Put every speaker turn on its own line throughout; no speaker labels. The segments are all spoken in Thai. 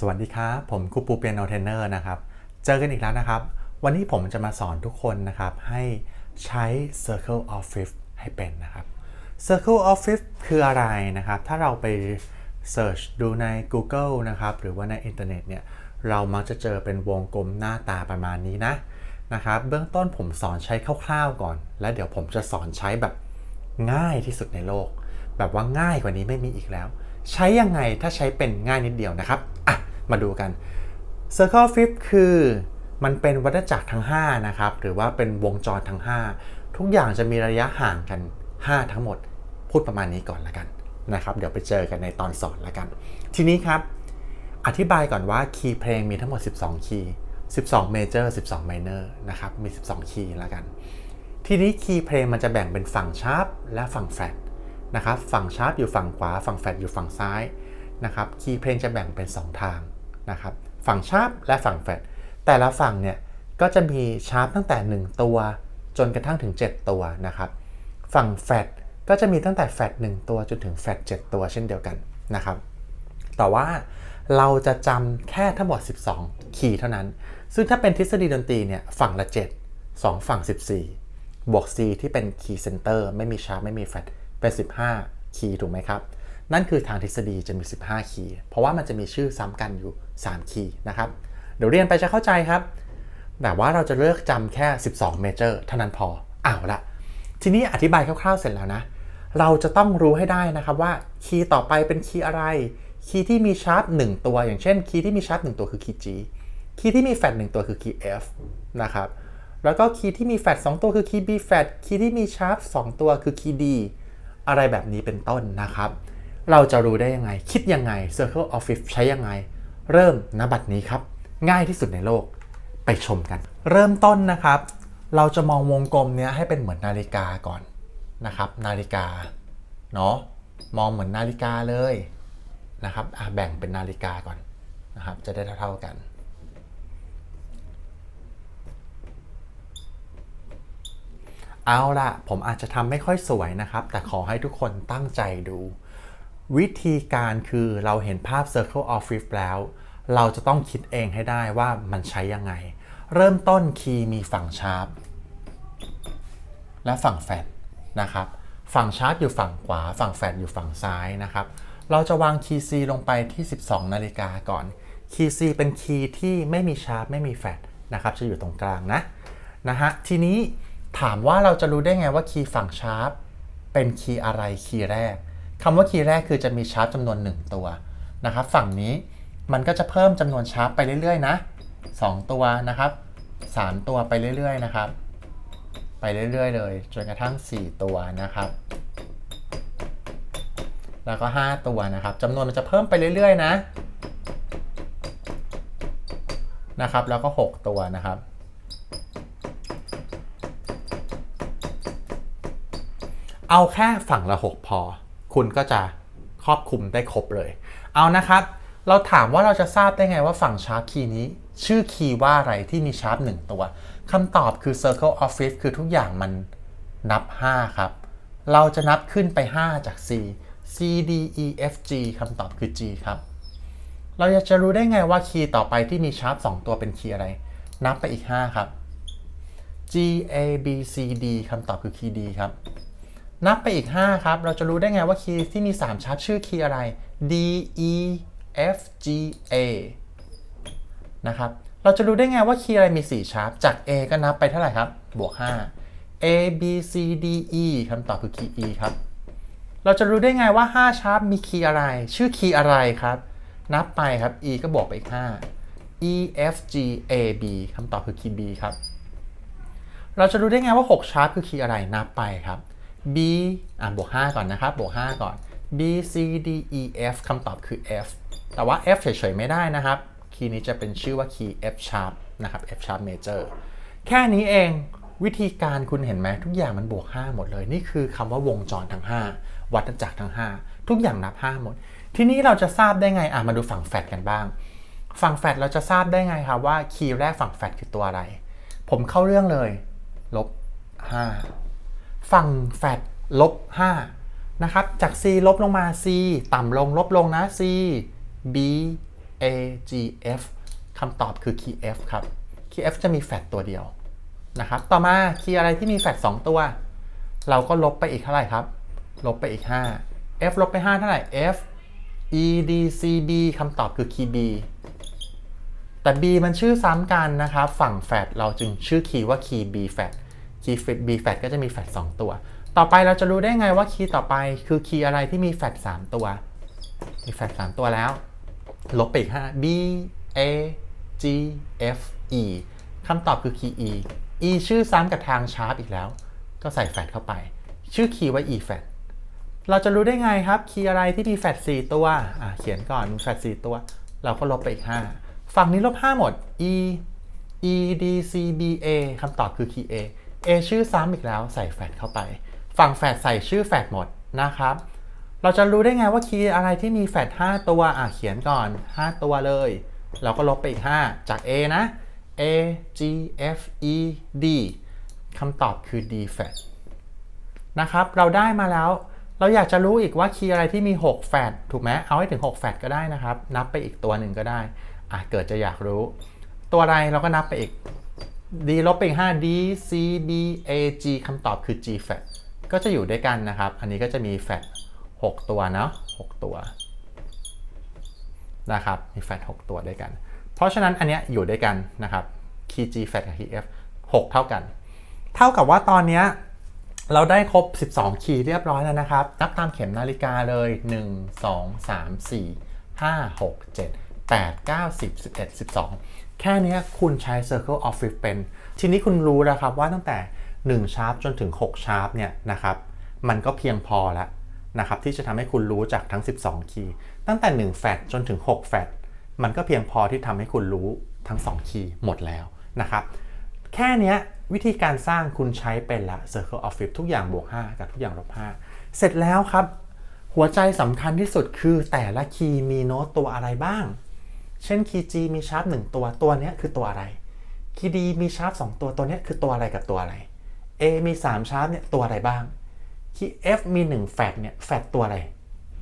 สวัสดีครับ ผมครูปูเปียโนเทนเนอร์นะครับ เจอกันอีกแล้วนะครับ วันนี้ผมจะมาสอนทุกคนนะครับ ให้ใช้ Circle of Fifth ให้เป็นนะครับ Circle of Fifth คืออะไรนะครับ ถ้าเราไป Search ดูใน Google นะครับ หรือว่าในอินเทอร์เน็ตเนี่ย เรามักจะเจอเป็นวงกลมหน้าตาประมาณนี้นะนะครับ เบื้องต้นผมสอนใช้คร่าวๆก่อน แล้วเดี๋ยวผมจะสอนใช้แบบง่ายที่สุดในโลก แบบว่าง่ายกว่านี้ไม่มีอีกแล้ว ใช้ยังไงถ้าใช้เป็นง่ายนิดเดียวนะครับอะ มาดูกัน Circle of Fifth คือมันเป็นวัฏจักรทั้ง 5 นะครับ หรือว่าเป็นวงจรทั้ง 5 ทุกอย่างจะมีระยะห่างกัน 5 ทั้งหมด พูดประมาณนี้ก่อนละกันนะครับ เดี๋ยวไปเจอกันในตอนสอนละกัน ทีนี้ครับ อธิบายก่อนว่าคีย์เพลงมีทั้งหมด 12 คีย์ 12 major 12 minor นะครับ มี 12 คีย์ละกัน ทีนี้คีย์เพลงมันจะแบ่งเป็นฝั่งชาร์ปและฝั่งแฟลตนะครับ ฝั่งชาร์ปอยู่ฝั่งขวา ฝั่งแฟลตอยู่ฝั่งซ้ายนะครับ คีย์เพลงจะแบ่งเป็น 2 ทาง นะครับฝั่งชาร์ปและฝั่งแฟตแต่ละฝั่งเนี่ยก็จะมีชาร์ปตั้งแต่ 1 ตัว จนกระทั่งถึง 7 ตัวนะครับฝั่งแฟตก็จะมีตั้งแต่แฟต1ตัวจนถึงแฟต7ตัวเช่นเดียวกันนะครับแต่ว่าเราจะจำแค่ทั้งหมด 12 คีย์เท่านั้น ซึ่งถ้าเป็นทฤษฎีดนตรีเนี่ยฝั่งละ 7 2 ฝั่ง 14 บวก C ที่เป็นคีย์เซนเตอร์ไม่มีชาร์ปไม่มีแฟตเป็น 15 คีย์ถูกไหมครับ นั่นคือทางทฤษฎีจะมี 15 คีย์ เพราะว่ามันจะมีชื่อซ้ำกันอยู่ 3 คีย์นะครับ เดี๋ยวเรียนไปจะเข้าใจครับ แต่ว่าเราจะเลือกจำแค่ 12 เมเจอร์เท่านั้นพออ้าวละทีนี้อธิบายคร่าวๆเสร็จแล้วนะ เราจะต้องรู้ให้ได้นะครับว่าคีย์ต่อไปเป็นคีย์อะไร คีย์ที่มีชาร์ป1ตัว อย่างเช่นคีย์ที่มีชาร์ป1ตัวคือคีย์ G คีย์ที่มีแฟลต1ตัวคือคีย์ F นะครับแล้วก็คีย์ที่มีแฟลต2ตัวคือคีย์ B แฟลตคีย์ที่มีชาร์ป2ตัวคือคีย์ D อะไรแบบนี้เป็นต้นนะครับ เราจะรู้ได้ยังไง คิดยังไง Circle of Fifth ใช้ยังไง เริ่มนบัดนี้ครับ ง่ายที่สุดในโลกไปชมกัน เริ่มต้นนะครับ เราจะมองวงกลมเนี้ยให้เป็นเหมือนนาฬิกาก่อนนะครับ นาฬิกาเนาะมองเหมือนนาฬิกาเลยนะครับอะแบ่งเป็นนาฬิกาก่อนนะครับ จะได้เท่าๆกันเอาล่ะผมอาจจะทำไม่ค่อยสวยนะครับ แต่ขอให้ทุกคนตั้งใจดู วิธีการคือเราเห็นภาพ Circle of Fifth แล้ว เราจะต้องคิดเองให้ได้ว่ามันใช้ยังไง เริ่มต้นคีย์มีฝั่งชาร์ปและฝั่งแฟดนะครับ ฝั่งชาร์ปอยู่ฝั่งขวา ฝั่งแฟดอยู่ฝั่งซ้ายนะครับ เราจะวางคีย์ C ลงไปที่ 12 นาฬิกาก่อน คีย์ C เป็นคีย์ที่ไม่มีชาร์ปไม่มีแฟดนะครับ จะอยู่ตรงกลางนะนะฮะ ทีนี้ถามว่าเราจะรู้ได้ไงว่าคีย์ฝั่งชาร์ปเป็นคีย์อะไรคีย์แรกำว่าคีย์แรกคือจะมีชาร์ปจำนวน 1 ตัวนะครับ ฝั่งนี้มันก็จะเพิ่มจำนวนชาร์ปไปเรื่อยๆนะ 2 ตัวนะครับ 3 ตัวไปเรื่อยๆนะครับ ไปเรื่อยๆ เลยจนกระทั่ง 4 ตัวนะครับ แล้วก็ 5 ตัวนะครับจำนวนมันจะเพิ่มไปเรื่อยๆ นะนะครับ แล้วก็ 6 ตัวนะครับเอาแค่ฝั่งละ 6 พอ คุณก็จะครอบคลุมได้ครบเลย เอานะครับ เราถามว่าเราจะทราบได้ไงว่าฝั่งชาร์ปคีย์นี้ ชื่อคีย์ว่าอะไรที่มีชาร์ป1ตัวคำตอบคือ Circle of Fifth คือทุกอย่างมันนับ 5 ครับ เราจะนับขึ้นไป 5 จาก C C D E F G คำตอบคือ G ครับ เราจะรู้ได้ไงว่าคีย์ต่อไปที่มีชาร์ป2ตัวเป็นคีย์อะไร นับไปอีก 5 ครับ G A B C D คำตอบคือคีย์ D ครับ นับไปอีก 5 ครับ เราจะรู้ได้ไงว่าคีย์ที่มี 3ชาร์ปชื่อคีย์อะไร D E F G A นะครับเราจะรู้ได้ไงว่าคีย์อะไรมี 4 ชาร์ปจาก A ก็นับไปเท่าไหร่ครับ บวก 5 A B C D E คำตอบคือคีย์ E ครับ เราจะรู้ได้ไงว่า 5 ชาร์ปมีคีย์อะไร ชื่อคีย์อะไรครับ นับไปครับ E ก็บวกไปอีก 5 E F G A B คำตอบคือคีย์ B ครับ เราจะรู้ได้ไงว่า 6 ชาร์ปคือคีย์อะไร นับไปครับ B อะบวก 5 ก่อนนะครับ บวก 5 ก่อน B C D E F คำตอบคือ F แต่ว่า F เฉยๆ ไม่ได้นะครับ คีย์นี้จะเป็นชื่อว่าคีย์ F sharp นะครับ F sharp major แค่นี้เองวิธีการคุณเห็นไหมทุกอย่างมันบวก 5 หมดเลย นี่คือคำว่าวงจรทั้ง 5 วัฏจักรทั้ง 5 ทุกอย่างนับ 5 หมด ทีนี้เราจะทราบได้ไงอะมาดูฝั่งแฟดกันบ้าง ฝั่งแฟดเราจะทราบได้ไงครับว่าคีย์แรกฝั่งแฟดคือตัวอะไร ผมเข้าเรื่องเลยลบ5 ฝั่งแฟดลบ5นะครับ จาก C ลบลงมา C ต่ำลงลบลงนะ C B A G F คำตอบคือ key F ครับ key F จะมีแฟดตัวเดียวนะครับ ต่อมา key อะไรที่มีแฟด2ตัว เราก็ลบไปอีกเท่าไหร่ครับ ลบไปอีก 5 F ลบไป 5 เท่าไหร่ F E D C B คำตอบคือ key B แต่ B มันชื่อซ้ำกันนะครับ ฝั่งแฟดเราจึงชื่อคีย์ว่าคีย์ B แฟด คีย์ B แฟดก็จะมีแฟด2ตัว ต่อไปเราจะรู้ได้ไงว่าคีย์ต่อไปคือคีย์อะไรที่มีแฟด3ตัว มีแฟด3ตัวแล้ว ลบไปอีก5 B A G F E คำตอบคือคีย์ E E ชื่อซ้ำกับทางชาร์ปอีกแล้ว ก็ใส่แฟดเข้าไป ชื่อคีย์ว่า E แฟดเราจะรู้ได้ไงครับ คีย์อะไรที่มีแฟด4ตัวอะเขียนก่อนมีแฟด4ตัว เราก็ลบไปอีก 5 ฝั่งนี้ลบ 5 หมด E E D C B A คำตอบคือคีย์ A A ชื่อซ้ำอีกแล้วใส่แฟดเข้าไป ฝั่งแฟดใส่ชื่อแฟดหมดนะครับ เราจะรู้ได้ไงว่าคีย์อะไรที่มีแฟด5ตัวอะเขียนก่อน 5 ตัวเลย เราก็ลบไปอีก 5 จาก A นะ A G F E D คำตอบคือ D แฟดนะครับ เราได้มาแล้ว เราอยากจะรู้อีกว่าคีย์อะไรที่มี 6 แฟดถูกไหมเอาให้ถึง 6 แฟดก็ได้นะครับ นับไปอีกตัวหนึ่งก็ได้ อะ เกิดจะอยากรู้ ตัวอะไรเราก็นับไปอีก D ลบไปอีก5 D C B A G คำตอบคือ G แฟดก็จะอยู่ด้วยกันนะครับ อันนี้ก็จะมีแฟด6ตัวเนาะ6ตัวนะครับ มีแฟด6ตัวด้วยกัน เพราะฉะนั้นอันเนี้ยอยู่ด้วยกันนะครับ key G แฟดกับ key F 6 เท่ากัน เท่ากับว่าตอนเนี้ยเราได้ครบ 12 คีย์เรียบร้อยแล้วนะครับ นับตามเข็มนาฬิกาเลย 1 2 3 4 5 6 7 8 9 10 11 12 แค่นี้คุณใช้ Circle of Fifth เป็น ทีนี้คุณรู้แล้วครับว่าตั้งแต่1ชาร์ปจนถึง6ชาร์ปเนี่ยนะครับ มันก็เพียงพอแล้วนะครับที่จะทำให้คุณรู้จากทั้ง 12 คีย์ ตั้งแต่1แฟดจนถึง6แฟดมันก็เพียงพอที่ทำให้คุณรู้ทั้ง 2 คีย์หมดแล้วนะครับ แค่นี้วิธีการสร้างคุณใช้เป็นละ Circle of Fifth ทุกอย่างบวก 5 กับทุกอย่างลบ 5 เสร็จแล้วครับ หัวใจสำคัญที่สุดคือแต่ละคีย์มีโน้ตตัวอะไรบ้าง เช่นคีย์ G มีชาร์ป1ตัวตัวนี้คือตัวอะไรคีย์ D มีชาร์ป2ตัวตัวนี้คือตัวอะไรกับตัวอะไร A มี3ชาร์ปเนี่ยตัวอะไรบ้างคีย์ F มี1แฟดเนี่ยแฟดตัวอะไร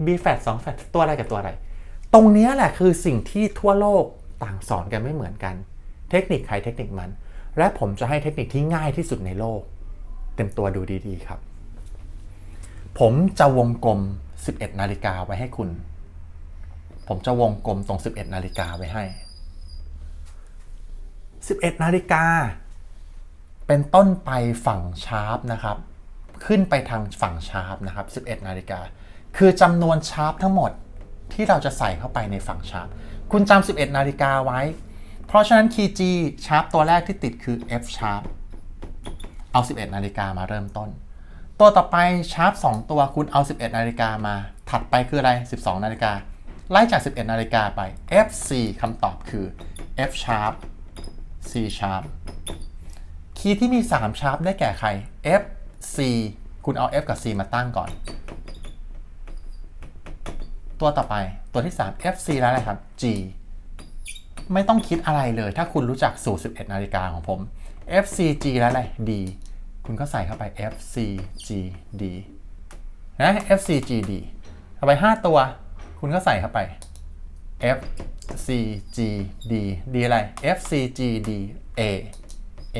B แฟด2แฟดตัวอะไรกับตัวอะไร ตรงนี้แหละคือสิ่งที่ทั่วโลกต่างสอนกันไม่เหมือนกัน เทคนิคใครเทคนิคมัน และผมจะให้เทคนิคที่ง่ายที่สุดในโลก เต็มตัวดูดีๆครับ ผมจะวงกลม 11 นาฬิกาไว้ให้คุณ ผมจะวงกลมตรง 11 นาฬิกาไว้ให้ 11 นาฬิกา เป็นต้นไปฝั่งชาร์ปนะครับ ขึ้นไปทางฝั่งชาร์ปนะครับ 11 นาฬิกา คือจำนวนชาร์ปทั้งหมดที่เราจะใส่เข้าไปในฝั่งชาร์ปคุณจำ 11 นาฬิกาไว้ เพราะฉะนั้นคีย์ G ชาร์ปตัวแรกที่ติดคือ F sharp เอา 11 นาฬิกามาเริ่มต้น ตัวต่อไปชาร์ป2ตัวคุณเอา 11 นาฬิกามา ถัดไปคืออะไร 12 นาฬิกา ไล่จาก 11 นาฬิกาไป F C คำตอบคือ F sharp C sharp คีย์ที่มี3ชาร์ปได้แก่ใคร F C คุณเอา F กับ C มาตั้งก่อน ตัวต่อไปตัวที่ 3 F C แล้วอะไรครับ G ไม่ต้องคิดอะไรเลยถ้าคุณรู้จักสูตร 11 นาฬิกาของผม F C G แล้วอะไร D คุณก็ใส่เข้าไป F C G D นะ F C G D เอาไป 5 ตัว คุณก็ใส่เข้าไป F C G D D อะไร F C G D A A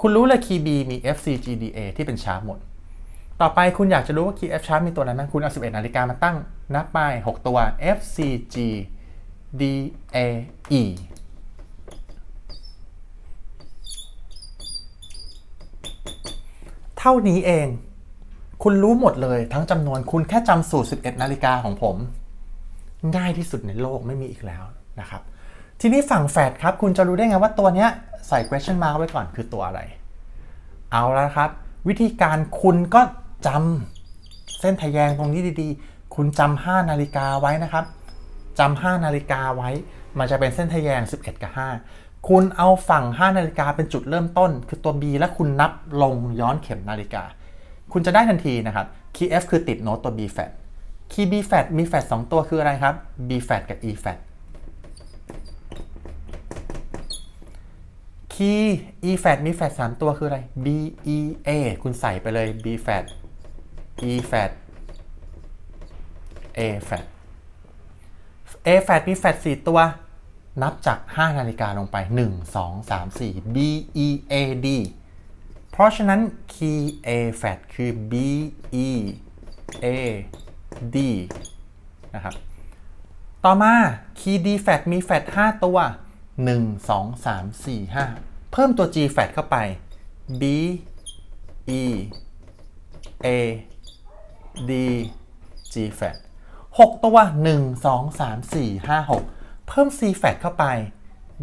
คุณรู้เลยคีย์ B มี F C G D A ที่เป็นชาร์ปหมด ต่อไปคุณอยากจะรู้ว่าคีย์ F sharp มีตัวอะไรบ้างคุณเอา11นาฬิกามาตั้งนับไป 6 ตัว F C G D A E เท่านี้เอง คุณรู้หมดเลยทั้งจำนวนคุณแค่จำสูตร 11 นาฬิกาของผม ง่ายที่สุดในโลกไม่มีอีกแล้วนะครับ ทีนี้ฝั่งแฟดครับ คุณจะรู้ได้ไงว่าตัวเนี้ยใส่ question mark ไว้ก่อนคือตัวอะไร เอาแล้วครับ วิธีการคุณก็จำเส้นทะแยงตรงนี้ดีๆ คุณจำ5นาฬิกาไว้นะครับจำ5นาฬิกาไว้ มันจะเป็นเส้นทะแยง 11 กับ 5 คุณเอาฝั่ง 5 นาฬิกาเป็นจุดเริ่มต้น คือตัว B และคุณนับลงย้อนเข็มนาฬิกา คุณจะได้ทันทีนะครับ kf คือติดโน้ตตัว B คีย์ B flat มี flat งตัวคืออะไรครับ B flat กับ E flat คีย์ E flat มี flat มตัวคืออะไร B E A คุณใส่ไปเลย B flat E flat A flat A flat มี flat ่ตัว นับจาก 5 นาฬิกาลงไป 1 2 3 4 B E A D เพราะฉะนั้นคีย์ A flat คือ B E A D นะครับ ต่อมา key D fat มี fat 5 ตัว 1 2 3 4 5 เพิ่มตัว G fat เข้าไป B E A D G fat 6 ตัว 1 2 3 4 5 6 เพิ่ม C fat เข้าไป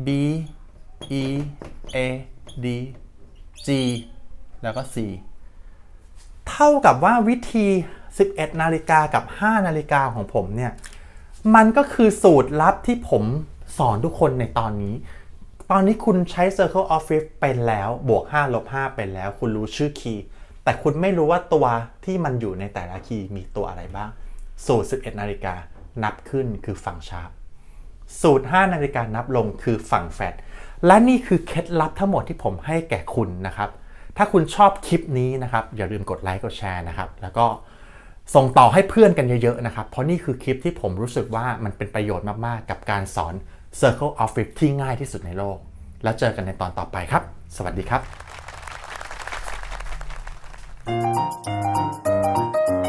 B E A D G แล้วก็ C เท่ากับว่าวิธี 11นาฬิกากับ 5 นาฬิกาของผมเนี่ยมันก็คือสูตรลับที่ผมสอนทุกคนในตอนนี้ ตอนนี้คุณใช้ Circle of Fifth เป็นแล้วบวก5ลบ5เป็นแล้ว คุณรู้ชื่อคีย์แต่คุณไม่รู้ว่าตัวที่มันอยู่ในแต่ละคีย์มีตัวอะไรบ้าง สูตร 11 นาฬิกานับขึ้นคือฝั่งชาร์ปสูตร 5 นาฬิกานับลงคือฝั่งแฟดและนี่คือเคล็ดลับทั้งหมดที่ผมให้แก่คุณนะครับ ถ้าคุณชอบคลิปนี้นะครับ อย่าลืมกดไลค์กดแชร์นะครับ แล้วก็ ส่งต่อให้เพื่อนกันเยอะๆนะครับ เพราะนี่คือคลิปที่ผมรู้สึกว่ามันเป็นประโยชน์มากๆ กับการสอน Circle of 50ที่ง่ายที่สุดในโลก แล้วเจอกันในตอนต่อไปครับ สวัสดีครับ Thank you.